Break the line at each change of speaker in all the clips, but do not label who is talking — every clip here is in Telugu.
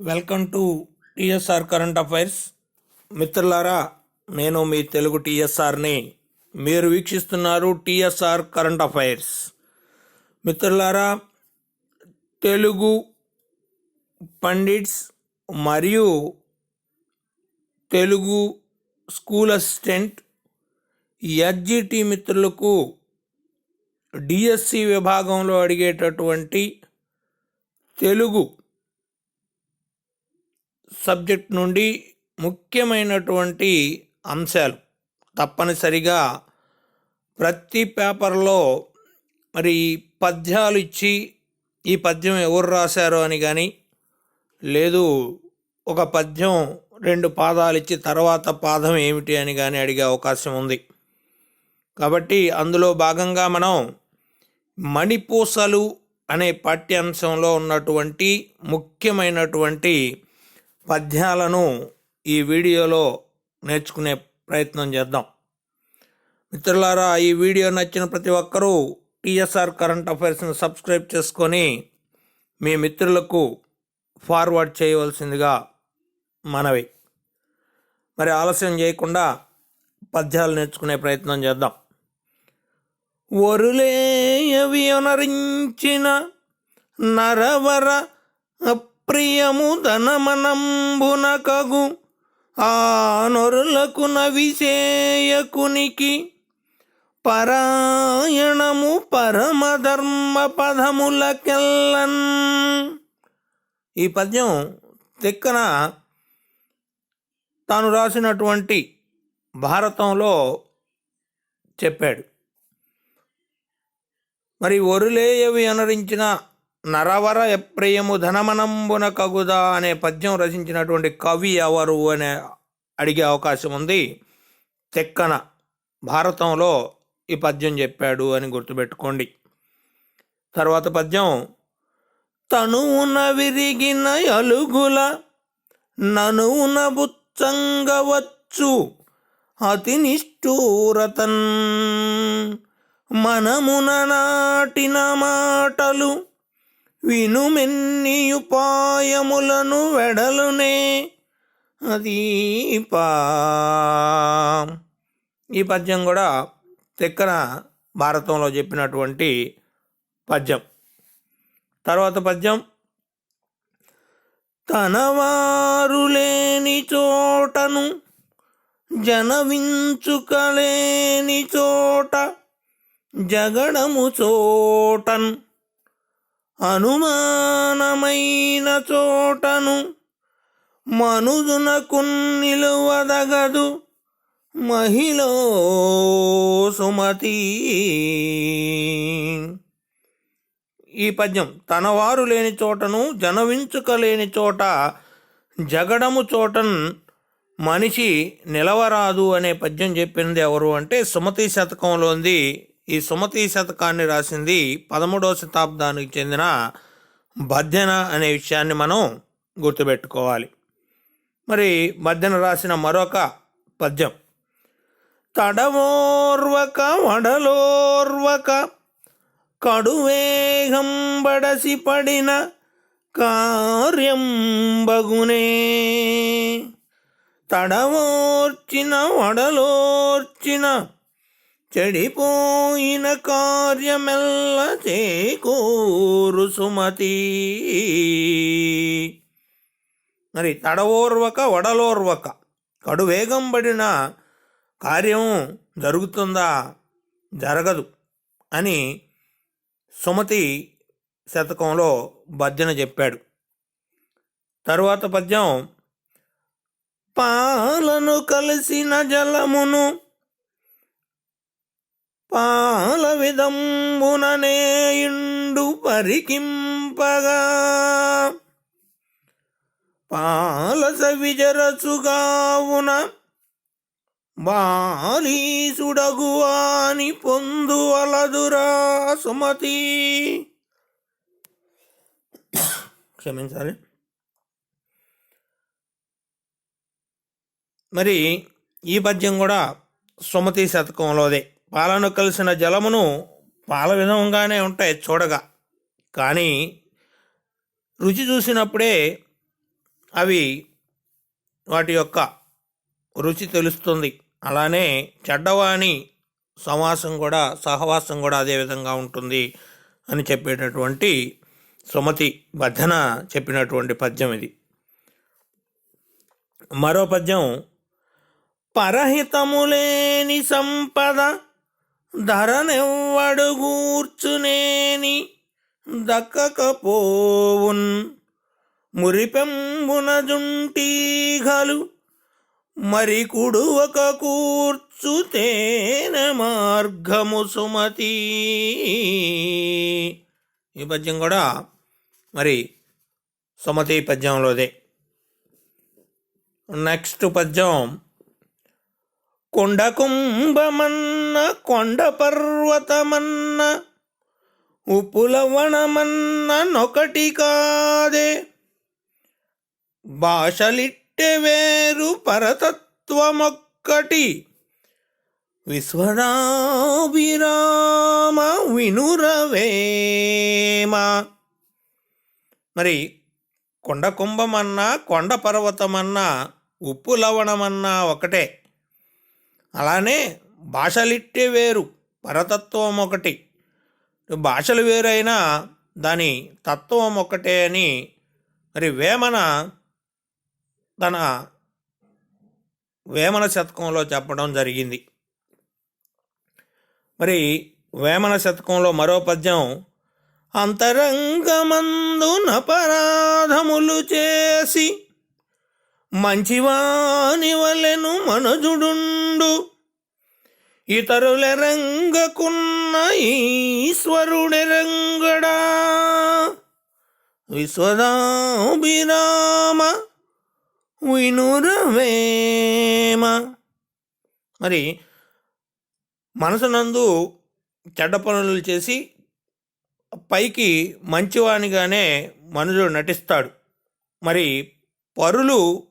Welcome to TSR current affairs. మిత్రులారా నేను మీ తెలుగు టిఎస్ఆర్ని. మీరు వీక్షిస్తున్నారు టిఎస్ఆర్ కరెంట్ అఫైర్స్. మిత్రులారా తెలుగు పండిట్స్ మరియు తెలుగు స్కూల్ అసిస్టెంట్ ఎస్జిటి మిత్రులకు డిఎస్సి విభాగంలో అడిగేటటువంటి తెలుగు సబ్జెక్ట్ నుండి ముఖ్యమైనటువంటి అంశాలు తప్పనిసరిగా ప్రతి పేపర్లో మరి పద్యాలు ఇచ్చి ఈ పద్యం ఎవరు రాశారో అని కానీ లేదు ఒక పద్యం రెండు పాదాలు ఇచ్చి తర్వాత పాదం ఏమిటి అని కానీ అడిగే అవకాశం ఉంది. కాబట్టి అందులో భాగంగా మనం మణిపూసలు అనే పాఠ్యాంశంలో ఉన్నటువంటి ముఖ్యమైనటువంటి పద్యాలను ఈ వీడియోలో నేర్చుకునే ప్రయత్నం చేద్దాం. మిత్రులారా ఈ వీడియో నచ్చిన ప్రతి ఒక్కరూ టీఎస్ఆర్ కరెంట్ అఫైర్స్ని సబ్స్క్రైబ్ చేసుకొని మీ మిత్రులకు ఫార్వర్డ్ చేయవలసిందిగా మనవి. మరి ఆలస్యం చేయకుండా పద్యాలు నేర్చుకునే ప్రయత్నం చేద్దాం. ఒరులేయ అనరించిన నరవర ప్రియము ధనమనంబున కగు ఆ నొరులకు నవిశేయకునికి పరాయణము పరమధర్మ పదములకెల్లన్. ఈ పద్యం తిక్కన తాను రాసినటువంటి భారతంలో చెప్పాడు. మరి ఒరులేయవి అనరించిన నరవర ఎప్రియము ధనమనంబున కగుదా అనే పద్యం రచించినటువంటి కవి ఎవరు అనే అడిగే అవకాశం ఉంది. తెక్కన భారతంలో ఈ పద్యం చెప్పాడు అని గుర్తుపెట్టుకోండి. తర్వాత పద్యం తనువున విరిగిన అలుగుల ననువున బుచ్చంగవచ్చు అతి నిష్ఠూరతన్. మనమున నాటిన మాటలు వినుమెన్నియుపాయములను వెడలునే. అదీపా ఈ పద్యం కూడా తెక్కన భారతంలో చెప్పినటువంటి పద్యం. తర్వాత పద్యం తనవారు లేని చోటను జనవించుకలేని చోట జగడము చోటను అనుమానమైన చోటను మనుజునకు నిలువదగదు. మహిళ సుమతి. ఈ పద్యం తనవారు లేని చోటను జనవించుకలేని చోట జగడము చోటన్ మనిషి నిలవరాదు అనే పద్యం చెప్పింది ఎవరు అంటే సుమతి శతకంలోంది ఈ సుమతి శతకాన్ని రాసింది పదమూడవ శతాబ్దానికి చెందిన భద్యన అనే విషయాన్ని మనం గుర్తుపెట్టుకోవాలి. మరి భద్యన రాసిన మరొక పద్యం. తడవోర్వక వడలోర్వక కడువేగం బడసి పడిన కార్యం బగునే. తడవోర్చిన వడలోర్చిన చెడిపోయిన కార్యమెల్ల చేకూరు సుమతి. మరి తడవోర్వక వడలోర్వక కడువేగం పడిన కార్యం జరుగుతుందా? జరగదు అని సుమతి శతకంలో భజన చెప్పాడు. తరువాత పద్యం పాలను కలిసిన జలమును పాల విదంబుననేయుండు పరికింపగా. పాలస విజరసుగావున బాలీసుడగువాని పొందువలదురా సుమతి. క్షమించాలి. మరి ఈ పద్యం కూడా సుమతి శతకంలోదే. పాలను కలిసిన జలమును పాల విధంగానే ఉంటాయి చూడగా. కానీ రుచి చూసినప్పుడే అవి వాటి యొక్క రుచి తెలుస్తుంది. అలానే చెడ్డవాణి సమాసం కూడా సహవాసం కూడా అదే విధంగా ఉంటుంది అని చెప్పేటటువంటి సుమతి బద్దన చెప్పినటువంటి పద్యం ఇది. మరో పద్యం పరహితములేని సంపద ధరనెవ్వడుగూర్చునేని దక్కకపోవున్. మురిపెంబున జుంటీఘలు మరి కుడువక కూర్చుతేన మార్గము సుమతి. ఈ పద్యం కూడా మరి సుమతి పద్యంలోదే. నెక్స్ట్ పద్యం కొండ కుంభమన్న కొండ పర్వతమన్న ఉప్పులవణమన్న నొకటి కాదే. భాషలిట్టె వేరు పరతత్వమొక్కటి. విశ్వరాభిరామ వినురవేమ. మరి కొండ కుంభమన్నా కొండ పర్వతమన్నా ఉప్పు లవణమన్నా ఒకటే. అలానే భాషలిట్టే వేరు పరతత్వం ఒకటి. భాషలు వేరైనా దాని తత్వం ఒకటే అని మరి వేమన తన వేమన శతకంలో చెప్పడం జరిగింది. మరి వేమన శతకంలో మరో పద్యం అంతరంగమందున పరాధములు చేసి మంచివాని వలెను మనుజుడుండు ఇతరులెరంగకున్న ఈశ్వరుడెరంగడా. విశ్వదాభిరామ వినురవేమ. మరి మనసునందు చెడ్డ పనులు చేసి పైకి మంచివానిగానే మనుషుడు నటిస్తాడు. మరి పరులు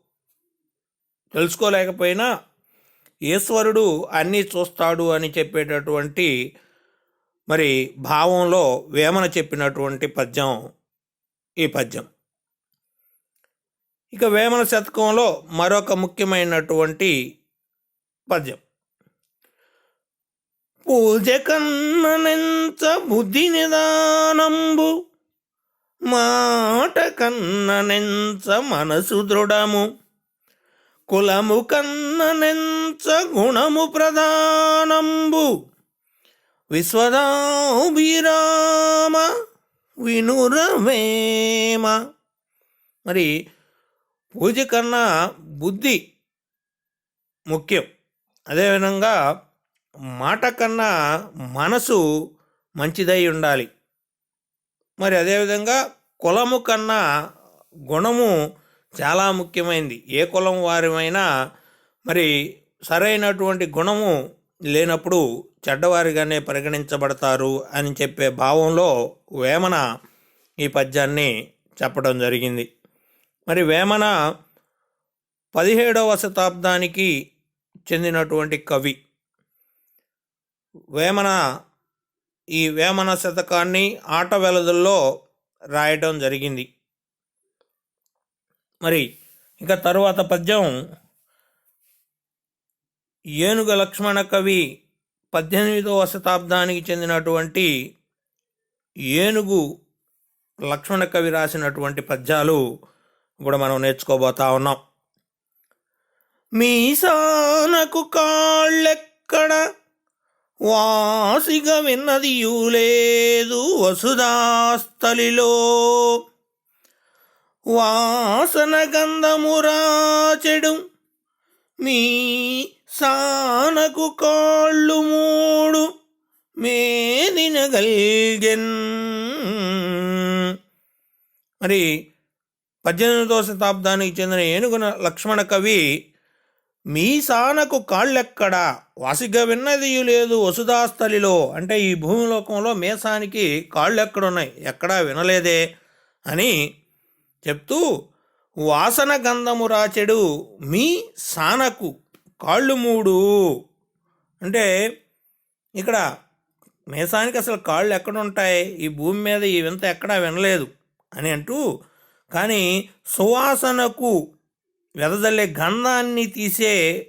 తెలుసుకోలేకపోయినా ఈశ్వరుడు అన్నీ చూస్తాడు అని చెప్పేటటువంటి మరి భావంలో వేమన చెప్పినటువంటి పద్యం ఈ పద్యం. ఇక వేమన శతకంలో మరొక ముఖ్యమైనటువంటి పద్యం. పూజ కన్ననెంత బుద్ధి నిదానంబు మాట కన్ననెంత మనసు దృఢము. కులము కన్ననెంచ గుణము ప్రధానంబు. విశ్వదాభిరామ వినురమేమ మరి పూజ కన్నా బుద్ధి ముఖ్యం. అదేవిధంగా మాట కన్నా మనసు మంచిదై ఉండాలి. మరి అదేవిధంగా కులము కన్నా గుణము చాలా ముఖ్యమైనది ఏ కులం వారిమైనా మరి సరైనటువంటి గుణము లేనప్పుడు చెడ్డవారిగానే పరిగణించబడతారు అని చెప్పే భావంలో వేమన ఈ పద్యాన్ని చెప్పడం జరిగింది. మరి వేమన పదిహేడవ శతాబ్దానికి చెందినటువంటి కవి. వేమన ఈ వేమన శతకాన్ని ఆట వెలదుల్లో రాయటం జరిగింది. మరి ఇంకా తరువాత పద్యం. ఏనుగ లక్ష్మణ కవి పద్దెనిమిదవ శతాబ్దానికి చెందినటువంటి ఏనుగు లక్ష్మణ కవి రాసినటువంటి పద్యాలు కూడా మనం నేర్చుకోబోతా ఉన్నాం. మీసానకు కాళ్ళెక్కడ వాసిగ విన్నది లేదు వసుదాస్థలిలో వాసన గంధమురాచెడు మీ సానకు కాళ్ళు మూడు. మేదినగల్గెన్ మరి పద్దెనిమిదవ శతాబ్దానికి చెందిన ఏనుగున లక్ష్మణ కవి మీ సానకు కాళ్ళెక్కడా? వాసిగా విన్నదియు లేదు వసుధాస్థలిలో అంటే ఈ భూమిలోకంలో మేసానికి కాళ్ళు ఎక్కడున్నాయి ఎక్కడా వినలేదే అని చెప్తూ వాసన గంధము రాచెడు మీ సానకు కాళ్ళు మూడు. అంటే ఇక్కడ మేసానికి అసలు కాళ్ళు ఎక్కడ ఉంటాయి ఈ భూమి మీద ఈ వింత ఎక్కడా వినలేదు అని అంటూ కానీ సువాసనకు వెదజల్లే గంధాన్ని తీసే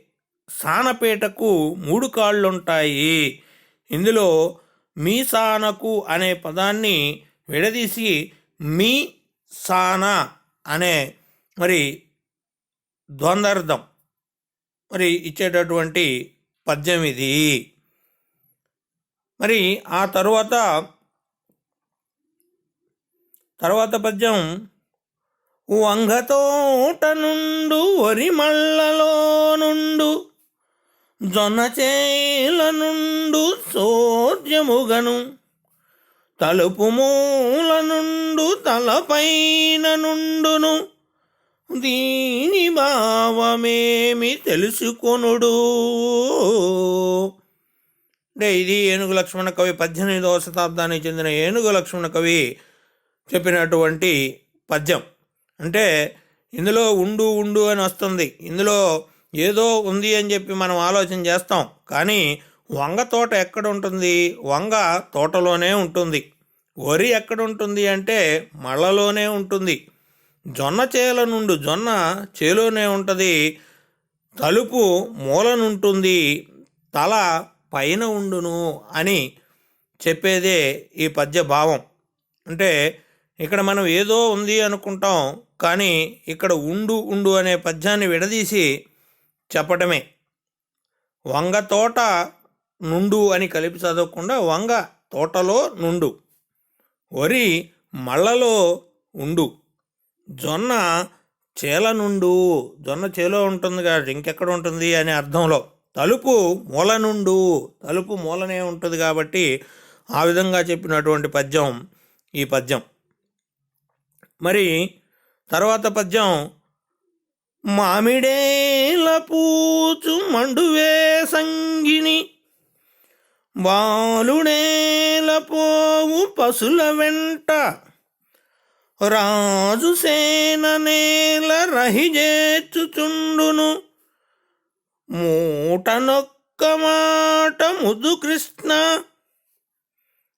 సానపేటకు మూడు కాళ్ళుంటాయి. ఇందులో మీ సానకు అనే పదాన్ని విడదీసి మీ సాన అనే మరి ద్వందార్థం మరి ఇచ్చేటటువంటి పద్యం ఇది. మరి ఆ తరువాత తర్వాత పద్యం వంగతోట నుండు వరి మళ్ళలో నుండు జొన్న చేల నుండు సోద్యముగను తలుపు మూల నుండు తలపైన నుండును. దీని భావమేమి తెలుసుకొనుడు? అంటే ఇది ఏనుగు లక్ష్మణ కవి పద్దెనిమిదవ శతాబ్దానికి చెందిన ఏనుగు లక్ష్మణ కవి చెప్పినటువంటి పద్యం. అంటే ఇందులో ఉండు ఉండు అని వస్తుంది. ఇందులో ఏదో ఉంది అని చెప్పి మనం ఆలోచన చేస్తాం. కానీ వంగ తోట ఎక్కడ ఉంటుంది వంగ తోటలోనే ఉంటుంది. వరి ఎక్కడ ఉంటుంది అంటే మళ్ళలోనే ఉంటుంది. జొన్న చేల నుండి జొన్న చేలోనే ఉంటుంది. తలుపు మూలనుంటుంది తల పైన ఉండును అని చెప్పేదే ఈ పద్య భావం. అంటే ఇక్కడ మనం ఏదో ఉంది అనుకుంటాం కానీ ఇక్కడ ఉండు ఉండు అనే పద్యాన్ని విడదీసి చెప్పటమే. వంగ తోట నుండు అని కలిపి చదవకుండా వంగ తోటలో నుండు. వరి మళ్ళలో ఉండు. జొన్న చేల నుండు. జొన్న చేలో ఉంటుంది కాబట్టి ఇంకెక్కడ ఉంటుంది అనే అర్థంలో. తలుపు మూల నుండు. తలుపు మూలనే ఉంటుంది కాబట్టి ఆ విధంగా చెప్పినటువంటి పద్యం ఈ పద్యం. మరి తర్వాత పద్యం మామిడేల పూచు మండువే సంగిని బాలుడేల పోవు పశుల వెంట. రాజు సేన నేల రహిజేచుచుండును మూట నొక్క మాట ముదు కృష్ణ.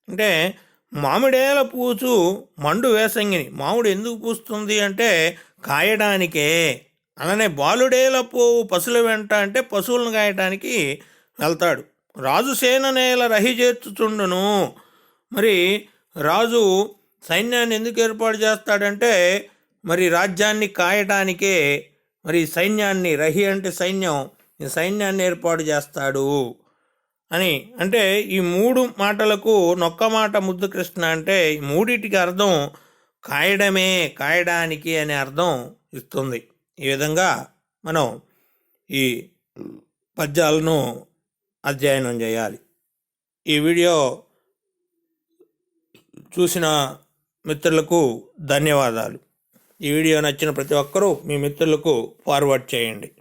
అంటే మామిడేల పూచు మండు వేసంగిని. మామిడి ఎందుకు పూస్తుంది అంటే కాయడానికే. అలానే బాలుడేల పోవు పశుల వెంట అంటే పశువులను కాయటానికి వెళ్తాడు. రాజు సేన నేల రహిజేర్చుచుండును. మరి రాజు సైన్యాన్ని ఎందుకు ఏర్పాటు చేస్తాడంటే మరి రాజ్యాన్ని కాయటానికే మరి సైన్యాన్ని రహి అంటే సైన్యం ఈ సైన్యాన్ని ఏర్పాటు చేస్తాడు అని. అంటే ఈ మూడు మాటలకు నొక్క మాట ముద్దు కృష్ణ అంటే ఈ మూడిటికి అర్థం కాయడమే కాయడానికి అనే అర్థం ఇస్తుంది. ఈ విధంగా మనం ఈ పద్యాలను అధ్యయనం చేయాలి. ఈ వీడియో చూసిన మిత్రులకు ధన్యవాదాలు. ఈ వీడియో నచ్చిన ప్రతి ఒక్కరూ మీ మిత్రులకు ఫార్వర్డ్ చేయండి.